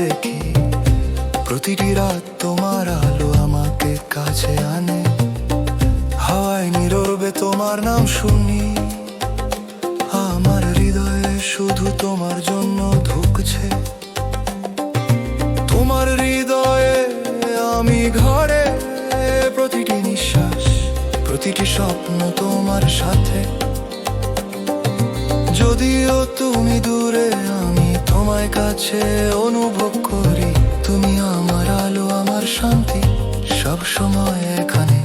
দেখি, প্রতিটি রাত তোমার আলো আমাকে কাছে আনে। হাওয়ায় নীরবে তোমার নাম শুনি, আমার হৃদয়ে শুধু তোমার জন্য তোমার হৃদয়ে আমি ঘরে, প্রতিটি নিঃশ্বাস, প্রতিটি স্বপ্ন তোমার সাথে। যদিও তুমি দূরে, আমি তোমায় কাছে অনুভব করি। তুমি আমার আলো, আমার শান্তি, সব সময় এখানে।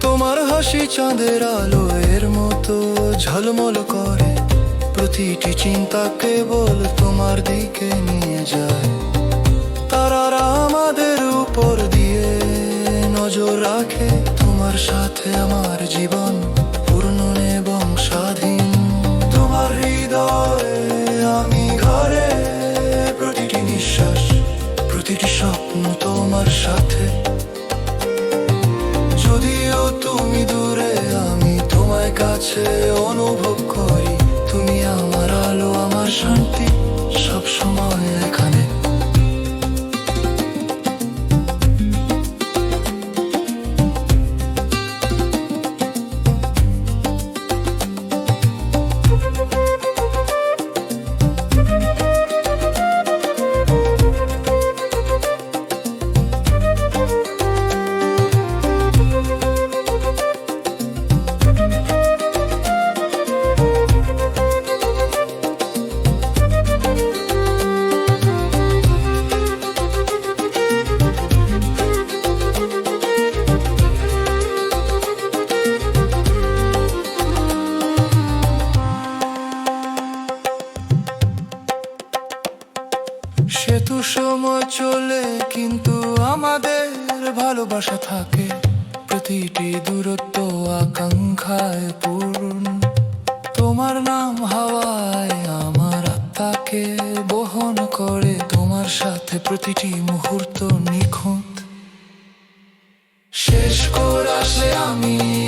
তোমার হাসি চাঁদের আলো এর মতো ঝলমল করে। প্রতিটি চিন্তা কেবল তোমার দিকে নিয়ে যায়। তারারা আমাদের উপর দিয়ে নজর রাখে, তোমার সাথে আমার জীবন পূর্ণ এবং স্বাধীন। তোমার হৃদয়ে আমি ঘরে, প্রতিটি নিঃশ্বাস, প্রতিটি স্বপ্ন তোমার সাথে। যদিও তুমি দূরে, আমি তোমায় কাছে অনুভব করি। তুমি আমার আলো, আমার শান্তি সব সময় সেতু সময় চলে, কিন্তু আমাদের ভালোবাসা থাকে। প্রতিটি দূরত্ব আকাঙ্ক্ষায় পূর্ণ। তোমার নাম হাওয়ায় আমার আত্মাকে বহন করে, তোমার সাথে প্রতিটি মুহূর্ত নিখুঁত। শেষ করে আসে আমি।